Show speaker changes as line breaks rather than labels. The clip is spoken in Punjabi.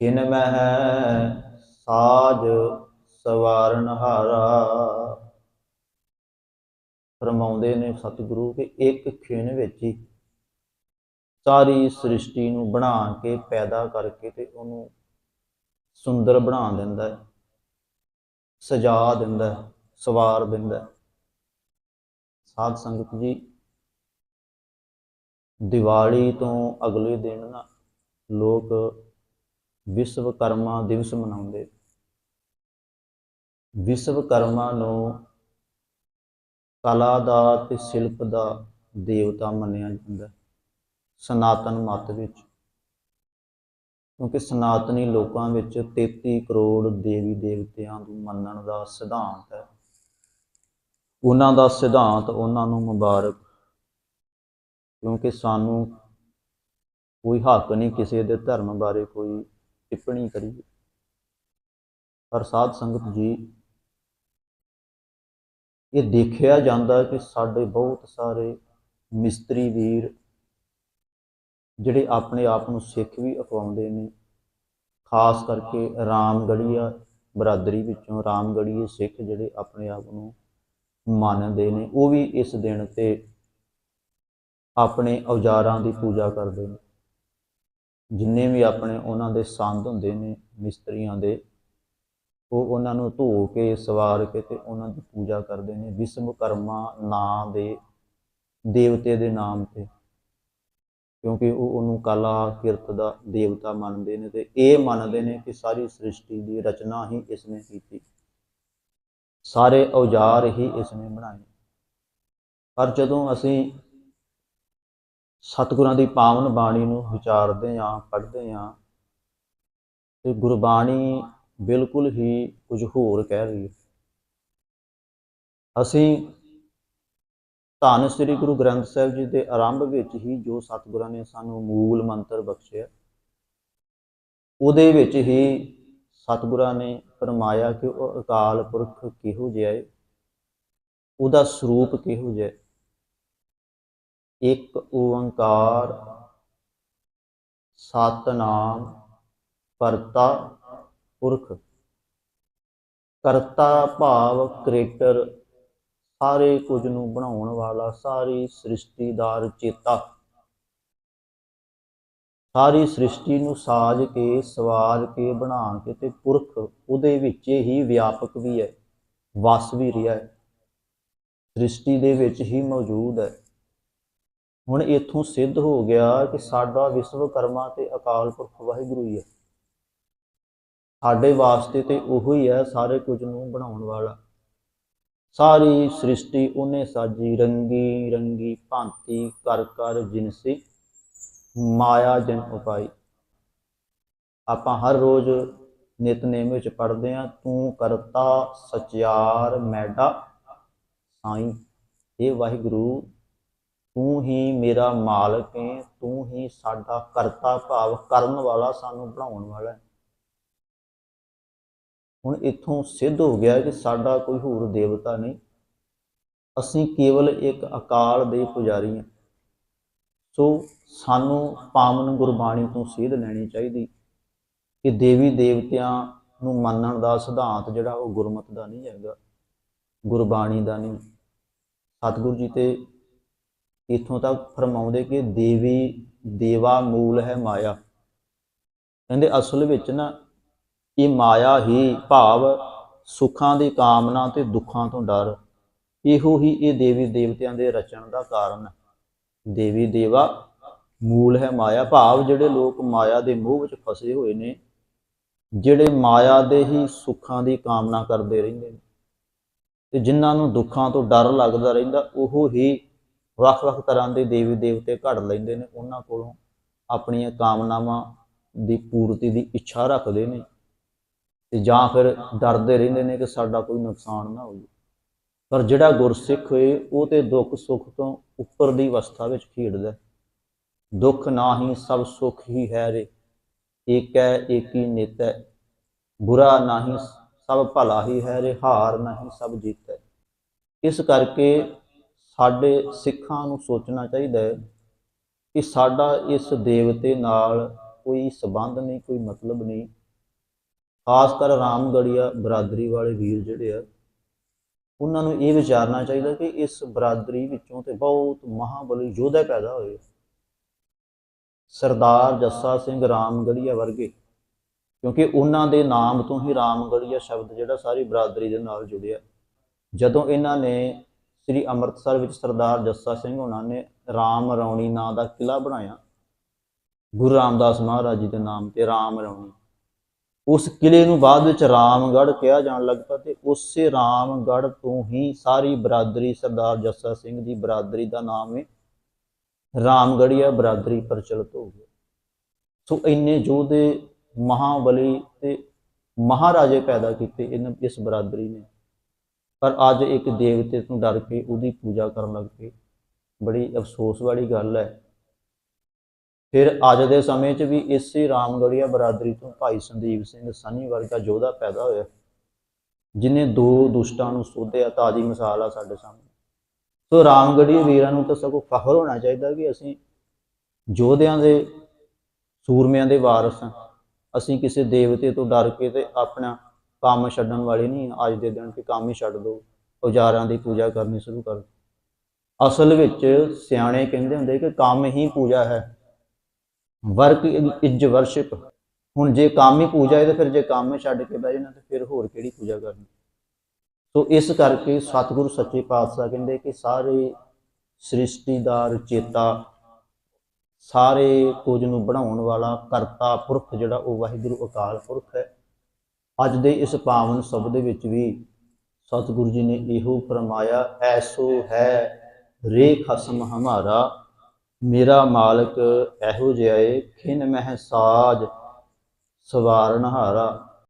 ਖਿਨ ਮਹਿ ਸਾਜ ਸਵਾਰਨ ਹਾਰਾ। ਫਰਮਾਉਂਦੇ ਨੇ ਸਤਿਗੁਰੂ ਕਿ ਇੱਕ ਖਿਨ ਵਿੱਚ ਹੀ ਸਾਰੀ ਸ੍ਰਿਸ਼ਟੀ ਨੂੰ ਬਣਾ ਕੇ, ਪੈਦਾ ਕਰਕੇ ਤੇ ਉਹਨੂੰ ਸੁੰਦਰ ਬਣਾ ਦਿੰਦਾ ਹੈ, ਸਜਾ ਦਿੰਦਾ ਹੈ, ਸਵਾਰ ਦਿੰਦਾ ਹੈ। ਸਾਧ ਸੰਗਤ ਜੀ, ਦੀਵਾਲੀ ਤੋਂ ਅਗਲੇ ਦਿਨ ਨਾ ਲੋਕ ਵਿਸ਼ਵਕਰਮਾ ਦਿਵਸ ਮਨਾਉਂਦੇ। ਵਿਸ਼ਵਕਰਮਾ ਨੂੰ ਕਲਾ ਦਾ ਤੇ ਸ਼ਿਲਪ ਦਾ ਦੇਵਤਾ ਮੰਨਿਆ ਜਾਂਦਾ। ਸਨਾਤਨ ਮਤ ਵਿੱਚ। ਕਿਉਂਕਿ ਸਨਾਤਨੀ ਲੋਕਾਂ ਵਿੱਚ 33 ਕਰੋੜ ਦੇਵੀ ਦੇਵਤਿਆਂ ਨੂੰ ਮੰਨਣ ਦਾ ਸਿਧਾਂਤ ਹੈ। ਉਹਨਾਂ ਦਾ ਸਿਧਾਂਤ ਉਹਨਾਂ ਨੂੰ ਮੁਬਾਰਕ। ਕਿਉਂਕਿ ਸਾਨੂੰ ਕੋਈ ਹੱਕ ਨਹੀਂ ਕਿਸੇ ਦੇ ਧਰਮ ਬਾਰੇ, ਕੋਈ ਟਿੱਪਣੀ ਕਰੀਏ ਪਰ ਸਾਧ ਸੰਗਤ ਜੀ, ਇਹ ਦੇਖਿਆ ਜਾਂਦਾ ਕਿ ਸਾਡੇ ਬਹੁਤ ਸਾਰੇ ਮਿਸਤਰੀ ਵੀਰ ਜਿਹੜੇ ਆਪਣੇ ਆਪ ਨੂੰ ਸਿੱਖ ਵੀ ਅਖਵਾਉਂਦੇ ਨੇ, ਖਾਸ ਕਰਕੇ ਰਾਮਗੜੀਆ ਬਰਾਦਰੀ ਵਿੱਚੋਂ ਰਾਮਗੜੀਏ ਸਿੱਖ ਜਿਹੜੇ ਆਪਣੇ ਆਪ ਨੂੰ ਮੰਨਦੇ ਨੇ, ਉਹ ਵੀ ਇਸ ਦਿਨ ਤੇ ਆਪਣੇ ਔਜ਼ਾਰਾਂ ਦੀ ਪੂਜਾ ਕਰਦੇ ਨੇ। ਜਿੰਨੇ ਵੀ ਆਪਣੇ ਉਹਨਾਂ ਦੇ ਸੰਦ ਹੁੰਦੇ ਨੇ, ਮਿਸਤਰੀਆਂ ਦੇ, ਉਹ ਉਹਨਾਂ ਨੂੰ ਧੋ ਕੇ, ਸਵਾਰ ਕੇ ਤੇ ਉਹਨਾਂ ਦੀ ਪੂਜਾ ਕਰਦੇ ਨੇ ਵਿਸ਼ਵਕਰਮਾ ਨਾਂ ਦੇ ਦੇਵਤੇ ਦੇ ਨਾਮ ਤੇ। ਕਿਉਂਕਿ ਉਹ ਉਹਨੂੰ ਕਲਾ, ਕਿਰਤ ਦਾ ਦੇਵਤਾ ਮੰਨਦੇ ਨੇ ਤੇ ਇਹ ਮੰਨਦੇ ਨੇ ਕਿ ਸਾਰੀ ਸ੍ਰਿਸ਼ਟੀ ਦੀ ਰਚਨਾ ਹੀ ਇਸ ਨੇ ਕੀਤੀ। ਸਾਰੇ ਔਜ਼ਾਰ ਹੀ ਇਸ ਨੇ ਬਣਾਏ। ਪਰ ਜਦੋਂ ਅਸੀਂ ਸਤਿਗੁਰਾਂ ਦੀ ਪਾਵਨ ਬਾਣੀ ਨੂੰ ਵਿਚਾਰਦੇ ਹਾਂ, ਪੜ੍ਹਦੇ ਹਾਂ ਤੇ ਗੁਰਬਾਣੀ ਬਿਲਕੁਲ ਹੀ ਕੁਝ ਹੋਰ ਕਹਿ ਰਹੀ ਹੈ। ਅਸੀਂ ਧੰਨ ਸ੍ਰੀ ਗੁਰੂ ਗ੍ਰੰਥ ਸਾਹਿਬ ਜੀ ਦੇ ਆਰੰਭ ਵਿੱਚ ਹੀ ਜੋ ਸਤਿਗੁਰਾਂ ਨੇ ਸਾਨੂੰ ਮੂਲ ਮੰਤਰ ਬਖਸ਼ਿਆ, ਉਹਦੇ ਵਿੱਚ ਹੀ ਸਤਿਗੁਰਾਂ ਨੇ ਫਰਮਾਇਆ ਕਿ ਉਹ ਅਕਾਲ ਪੁਰਖ ਕਿਹੋ ਜਿਹਾ ਹੈ, ਉਹਦਾ ਸਰੂਪ ਕਿਹੋ ਜਿਹਾ ਹੈ। ਇੱਕ ਓੰਕਾਰ ਸਤਨਾਮ ਕਰਤਾ ਪੁਰਖ। ਕਰਤਾ ਭਾਵ ਕ੍ਰੀਏਟਰ ਸਾਰੇ ਕੁਝ ਨੂੰ ਬਣਾਉਣ ਵਾਲਾ, ਸਾਰੀ ਸ੍ਰਿਸ਼ਟੀ ਦਾ ਰਚੇਤਾ ਸਾਰੀ ਸ੍ਰਿਸ਼ਟੀ ਨੂੰ ਸਾਜ ਕੇ ਸਵਾਰ ਕੇ, ਬਣਾ ਕੇ ਤੇ ਪੁਰਖ ਉਹਦੇ ਵਿੱਚ ਹੀ ਵਿਆਪਕ ਵੀ ਹੈ, ਵਸ ਵੀ ਰਿਹਾ ਹੈ। ਸ੍ਰਿਸ਼ਟੀ ਦੇ ਵਿੱਚ ਹੀ ਮੌਜੂਦ ਹੈ। ਹੁਣ ਇਥੋਂ ਸਿੱਧ ਹੋ ਗਿਆ ਕਿ ਸਾਡਾ ਵਿਸ਼ਵਕਰਮਾ ਤੇ ਅਕਾਲ ਪੁਰਖ ਵਾਹਿਗੁਰੂ ਹੀ ਹੈ। ਸਾਡੇ ਵਾਸਤੇ ਤੇ ਉਹੋ ਹੀ ਹੈ ਸਾਰੇ ਕੁਝ ਨੂੰ ਬਣਾਉਣ ਵਾਲਾ। ਸਾਰੀ ਸ੍ਰਿਸ਼ਟੀ ਉਹਨੇ ਸਾਜੀ, ਰੰਗੀ ਰੰਗੀ ਭਾਂਤੀ, ਕਰ ਕਰ ਜਿਨਸੀ ਮਾਇਆ ਜਨ ਉਪਾਈ। ਆਪਾਂ ਹਰ ਰੋਜ਼ ਨਿਤਨੇਮ ਵਿੱਚ ਪੜ੍ਹਦੇ ਆ ਤੂੰ ਕਰਤਾ ਸਚਿਆਰ ਮੈਡਾ ਸਾਈਂ। ਇਹ ਵਾਹਿਗੁਰੂ ਤੂੰ ਹੀ ਮੇਰਾ ਮਾਲਕ ਹੈ ਤੂੰ ਹੀ ਸਾਡਾ ਕਰਤਾ ਭਾਵ ਕਰਨ ਵਾਲਾ ਸਾਨੂੰ ਬਣਾਉਣ ਵਾਲਾ ਹੈ ਹੁਣ ਇੱਥੋਂ ਸਿੱਧ ਹੋ ਗਿਆ ਕਿ ਸਾਡਾ ਕੋਈ ਹੋਰ ਦੇਵਤਾ ਨਹੀਂ। ਅਸੀਂ ਕੇਵਲ ਇੱਕ ਅਕਾਲ ਦੇ ਪੁਜਾਰੀ ਹਾਂ ਸੋ ਸਾਨੂੰ ਪਾਵਨ ਗੁਰਬਾਣੀ ਤੋਂ ਸੇਧ ਲੈਣੀ ਚਾਹੀਦੀ ਕਿ ਦੇਵੀ ਦੇਵਤਿਆਂ ਨੂੰ ਮੰਨਣ ਦਾ ਸਿਧਾਂਤ ਜਿਹੜਾ ਉਹ ਗੁਰਮਤ ਦਾ ਨਹੀਂ ਹੈਗਾ, ਗੁਰਬਾਣੀ ਦਾ ਨਹੀਂ। ਸਤਿਗੁਰੂ ਜੀ ਤੇ ਇਥੋਂ ਤੱਕ ਫਰਮਾਉਂਦੇ ਕਿ ਦੇਵੀ, ਦੇਵਾ ਮੂਲ ਹੈ ਮਾਇਆ। ਕਹਿੰਦੇ ਅਸਲ ਵਿੱਚ ਨਾ ਇਹ ਮਾਇਆ ਹੀ ਭਾਵ ਸੁੱਖਾਂ ਦੀ ਕਾਮਨਾ ਤੇ ਦੁੱਖਾਂ ਤੋਂ ਡਰ। ਇਹੋ ਹੀ ਇਹ ਦੇਵੀ ਦੇਵਤਿਆਂ ਦੇ ਰਚਣ ਦਾ ਕਾਰਨ। ਹੈ ਦੇਵੀ, ਦੇਵਾ ਮੂਲ ਹੈ ਮਾਇਆ। ਭਾਵ ਜਿਹੜੇ ਲੋਕ ਮਾਇਆ ਦੇ ਮੋਹ ਵਿੱਚ ਫਸੇ ਹੋਏ ਨੇ, ਜਿਹੜੇ ਮਾਇਆ ਦੇ ਹੀ ਸੁੱਖਾਂ ਦੀ ਕਾਮਨਾ ਕਰਦੇ ਰਹਿੰਦੇ ਨੇ, ਤੇ ਜਿਨ੍ਹਾਂ ਨੂੰ ਦੁੱਖਾਂ ਤੋਂ ਡਰ ਲੱਗਦਾ ਰਹਿੰਦਾ, ਉਹ ਹੀ ਵੱਖ-ਵੱਖ ਤਰ੍ਹਾਂ ਦੇ ਦੇਵੀ ਦੇਵਤੇ ਘੜ ਲੈਂਦੇ ਨੇ, ਉਹਨਾਂ ਕੋਲੋਂ ਆਪਣੀਆਂ ਕਾਮਨਾਵਾਂ ਦੀ ਪੂਰਤੀ ਦੀ ਇੱਛਾ ਰੱਖਦੇ ਨੇ ਤੇ ਜਾਂ ਫਿਰ ਡਰਦੇ ਰਹਿੰਦੇ ਨੇ ਕਿ ਸਾਡਾ ਕੋਈ ਨੁਕਸਾਨ ਨਾ ਹੋ ਜਾਵੇ ਪਰ ਜਿਹੜਾ ਗੁਰਸਿੱਖ ਹੋਏ ਉਹ ਤੇ ਦੁੱਖ ਸੁੱਖ ਤੋਂ ਉੱਪਰ ਦੀ ਅਵਸਥਾ ਵਿੱਚ ਖੇਡਦਾ ਦੁੱਖ ਨਾ ਹੀ ਸਭ ਸੁੱਖ ਹੀ ਹੈ ਰੇ। ਹੈ, ਏਕੀ ਨਿਤੈ ਬੁਰਾ ਨਾ ਹੀ ਸਭ ਭਲਾ ਹੀ ਹੈ ਰੇ। ਹਾਰ ਨਾ ਹੀ ਸਭ ਜੀਤੈ ਇਸ ਕਰਕੇ ਸਾਡੇ ਸਿੱਖਾਂ ਨੂੰ ਸੋਚਣਾ ਚਾਹੀਦਾ ਹੈ ਕਿ ਸਾਡਾ ਇਸ ਦੇਵਤੇ ਨਾਲ ਕੋਈ ਸਬੰਧ ਨਹੀਂ, ਕੋਈ ਮਤਲਬ ਨਹੀਂ। ਖਾਸ ਕਰ ਰਾਮਗੜੀਆ ਬਰਾਦਰੀ ਵਾਲੇ ਵੀਰ ਜਿਹੜੇ ਆ, ਉਹਨਾਂ ਨੂੰ ਇਹ ਵਿਚਾਰਨਾ ਚਾਹੀਦਾ ਕਿ ਇਸ ਬਰਾਦਰੀ ਵਿੱਚੋਂ ਤੇ ਬਹੁਤ ਮਹਾਬਲੀ ਯੋਧਾ ਪੈਦਾ ਹੋਏ ਸਰਦਾਰ ਜੱਸਾ ਸਿੰਘ ਰਾਮਗੜੀਆ ਵਰਗੇ, ਕਿਉਂਕਿ ਉਹਨਾਂ ਦੇ ਨਾਮ ਤੋਂ ਹੀ ਰਾਮਗੜੀਆ ਸ਼ਬਦ ਜਿਹੜਾ ਸਾਰੀ ਬਰਾਦਰੀ ਦੇ ਨਾਲ ਜੁੜਿਆ। ਜਦੋਂ ਇਹਨਾਂ ਨੇ ਸ੍ਰੀ ਅੰਮ੍ਰਿਤਸਰ ਵਿੱਚ ਸਰਦਾਰ ਜੱਸਾ ਸਿੰਘ ਉਹਨਾਂ ਨੇ ਰਾਮ ਰੌਣੀ ਨਾਂ ਦਾ ਕਿਲਾ ਬਣਾਇਆ। ਗੁਰੂ ਰਾਮਦਾਸ ਮਹਾਰਾਜ ਜੀ ਦੇ ਨਾਮ ਤੇ ਰਾਮ ਰੌਣੀ। ਉਸ ਕਿਲੇ ਨੂੰ ਬਾਅਦ ਵਿੱਚ ਰਾਮਗੜ੍ਹ ਕਿਹਾ ਜਾਣ ਲੱਗ ਪਿਆ ਤੇ ਉਸੇ ਰਾਮਗੜ੍ਹ ਤੋਂ ਹੀ ਸਾਰੀ ਬਰਾਦਰੀ ਸਰਦਾਰ ਜੱਸਾ ਸਿੰਘ ਦੀ ਬਰਾਦਰੀ ਦਾ ਨਾਮ ਹੈ ਰਾਮਗੜੀਆ ਬਰਾਦਰੀ ਪ੍ਰਚਲਿਤ ਹੋ ਗਈ ਸੋ ਇੰਨੇ ਯੋਧੇ, ਮਹਾਬਲੀ ਤੇ ਮਹਾਰਾਜੇ ਪੈਦਾ ਕੀਤੇ ਇਹਨਾਂ, ਇਸ ਬਰਾਦਰੀ ਨੇ। ਪਰ ਅੱਜ ਇੱਕ ਦੇਵਤੇ ਤੋਂ ਡਰ ਕੇ ਉਹਦੀ ਪੂਜਾ ਕਰਨ ਲੱਗ ਪਏ। ਬੜੀ ਅਫਸੋਸ ਵਾਲੀ ਗੱਲ ਹੈ। ਫਿਰ ਅੱਜ ਦੇ ਸਮੇਂ 'ਚ ਵੀ ਇਸੇ ਰਾਮਗੜੀਆ ਬਰਾਦਰੀ ਤੋਂ ਭਾਈ ਸੰਦੀਪ ਸਿੰਘ ਸਨੀ ਵਰਗਾ ਯੋਧਾ ਪੈਦਾ ਹੋਇਆ। ਜਿਨੇ ਦੋ ਦੁਸ਼ਟਾਂ ਨੂੰ ਸੋਧਿਆ, ਤਾਜੀ ਮਿਸਾਲ ਆ ਸਾਡੇ ਸਾਹਮਣੇ। ਸੋ ਰਾਮਗੜੀਏ ਵੀਰਾਂ ਨੂੰ ਤਾਂ ਸਗੋਂ ਫਖਰ ਹੋਣਾ ਚਾਹੀਦਾ ਕਿ ਅਸੀਂ ਯੋਧਿਆਂ ਦੇ, ਸੂਰਮਿਆਂ ਦੇ ਵਾਰਸ ਹਾਂ। ਅਸੀਂ ਕਿਸੇ ਦੇਵਤੇ ਤੋਂ ਡਰ ਕੇ ਤੇ ਆਪਣਾ ਕੰਮ ਛੱਡਣ ਵਾਲੇ ਨਹੀਂ, ਅੱਜ ਦੇ ਦਿਨ ਕਿ ਕੰਮ ਹੀ ਛੱਡ ਦਿਓ ਔਜ਼ਾਰਾਂ ਦੀ ਪੂਜਾ ਕਰਨੀ ਸ਼ੁਰੂ ਕਰ ਦਿਓ। ਅਸਲ ਵਿੱਚ ਸਿਆਣੇ ਕਹਿੰਦੇ ਹੁੰਦੇ ਕਿ ਕੰਮ ਹੀ ਪੂਜਾ ਹੈ, ਵਰਕ ਇਜ ਵਰਸ਼ਿਪ। ਹੁਣ ਜੇ ਕੰਮ ਹੀ ਪੂਜਾ ਹੈ ਤਾਂ ਫਿਰ ਜੇ ਕੰਮ ਛੱਡ ਕੇ ਬਹਿ ਜਾਣਾ ਤਾਂ ਫਿਰ ਹੋਰ ਕਿਹੜੀ ਪੂਜਾ ਕਰਨੀ? ਸੋ ਇਸ ਕਰਕੇ ਸਤਿਗੁਰੂ ਸੱਚੇ ਪਾਤਸ਼ਾਹ ਕਹਿੰਦੇ ਕਿ ਸਾਰੇ ਸ੍ਰਿਸ਼ਟੀ ਦਾ ਰਚੇਤਾ ਸਾਰੇ ਕੁਝ ਨੂੰ ਬਣਾਉਣ ਵਾਲਾ ਕਰਤਾ ਪੁਰਖ ਜਿਹੜਾ ਉਹ ਵਾਹਿਗੁਰੂ ਅਕਾਲ ਪੁਰਖ ਹੈ। ਅੱਜ ਦੇ ਇਸ ਪਾਵਨ ਸ਼ਬਦ ਦੇ ਵਿੱਚ ਵੀ ਸਤਿਗੁਰੂ ਜੀ ਨੇ ਇਹੋ ਫਰਮਾਇਆ, ਐਸੋ ਹੈ ਰੇ ਖਸਮ ਹਮਾਰਾ, ਮੇਰਾ ਮਾਲਕ ਇਹੋ ਜਿਹਾ ਏ, ਖਿਨ ਮਹਿ ਸਾਜ ਸਵਾਰਨ ਹਾਰਾ।